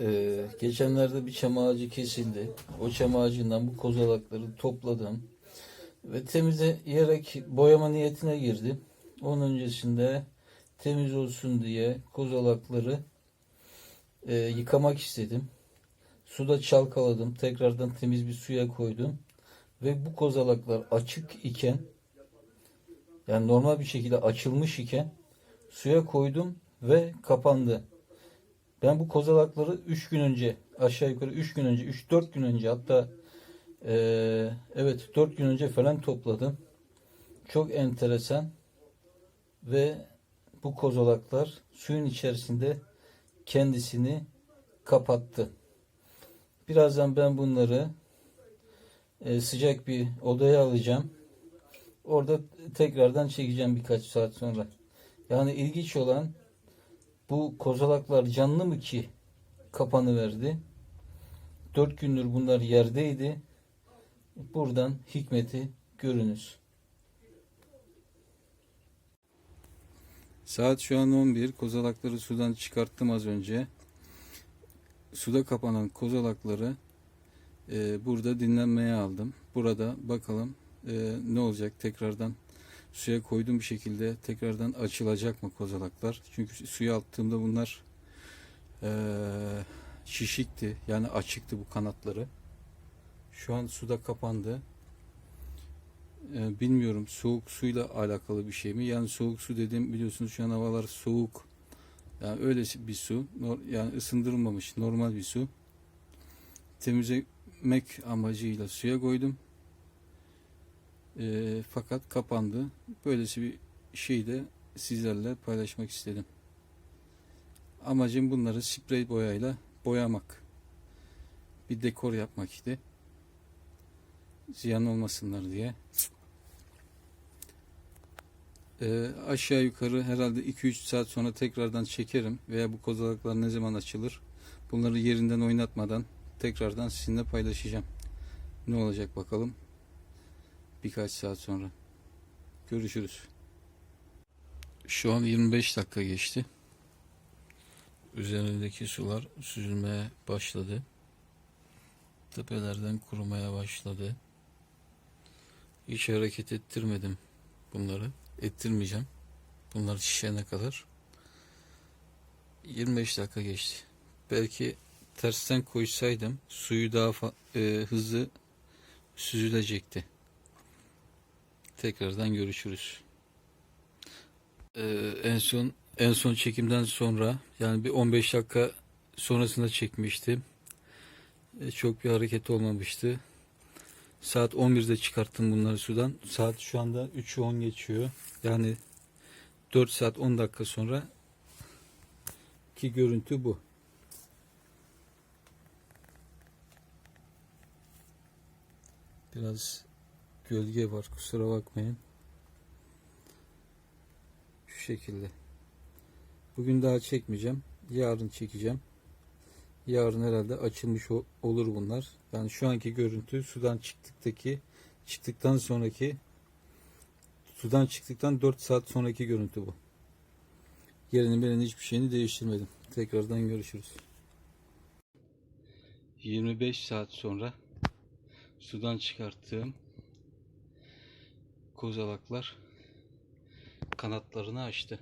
Ee, geçenlerde bir çam ağacı kesildi. O çam ağacından bu kozalakları topladım. Ve temizleyerek boyama niyetine girdim. Onun öncesinde temiz olsun diye kozalakları e, yıkamak istedim. Suda çalkaladım. Tekrardan temiz bir suya koydum. Ve bu kozalaklar açık iken yani normal bir şekilde açılmış iken suya koydum ve kapandı. Ben bu kozalakları 3 gün önce aşağı yukarı 3 gün önce 3-4 gün önce hatta eee, evet 4 gün önce falan topladım. Çok enteresan ve bu kozalaklar suyun içerisinde kendisini kapattı. Birazdan ben bunları e, sıcak bir odaya alacağım. Orada tekrardan çekeceğim birkaç saat sonra. Yani ilginç olan bu kozalaklar canlı mı ki kapanı verdi? Dört gündür bunlar yerdeydi. Buradan hikmeti görünüz. Saat şu an 11. Kozalakları sudan çıkarttım az önce. Suda kapanan kozalakları e, burada dinlenmeye aldım. Burada bakalım e, ne olacak tekrardan suya koyduğum bir şekilde tekrardan açılacak mı kozalaklar? Çünkü suya attığımda bunlar e, şişikti. Yani açıktı bu kanatları. Şu an suda kapandı. E, bilmiyorum soğuk suyla alakalı bir şey mi? Yani soğuk su dedim biliyorsunuz şu an havalar soğuk. Yani öyle bir su. Yani ısındırılmamış normal bir su. Temizlemek amacıyla suya koydum. E, fakat kapandı. Böylesi bir şeyi de sizlerle paylaşmak istedim. Amacım bunları sprey boyayla boyamak. Bir dekor yapmak idi. Ziyan olmasınlar diye. E, aşağı yukarı herhalde 2-3 saat sonra tekrardan çekerim veya bu kozalaklar ne zaman açılır bunları yerinden oynatmadan tekrardan sizinle paylaşacağım. Ne olacak bakalım birkaç saat sonra. Görüşürüz. Şu an 25 dakika geçti. Üzerindeki sular süzülmeye başladı. Tepelerden kurumaya başladı. Hiç hareket ettirmedim bunları. Ettirmeyeceğim. Bunlar şişene kadar. 25 dakika geçti. Belki tersten koysaydım suyu daha e, hızlı süzülecekti. Tekrardan görüşürüz. Ee, en son en son çekimden sonra yani bir 15 dakika sonrasında çekmiştim. Ee, çok bir hareket olmamıştı. Saat 11'de çıkarttım bunları sudan. Saat şu anda 3'ü 10 geçiyor. Yani 4 saat 10 dakika sonra ki görüntü bu. Biraz gölge var kusura bakmayın. Şu şekilde. Bugün daha çekmeyeceğim. Yarın çekeceğim. Yarın herhalde açılmış olur bunlar. Yani şu anki görüntü sudan çıktıktaki çıktıktan sonraki sudan çıktıktan 4 saat sonraki görüntü bu. Yerini benim hiçbir şeyini değiştirmedim. Tekrardan görüşürüz. 25 saat sonra sudan çıkarttığım kozalaklar kanatlarını açtı.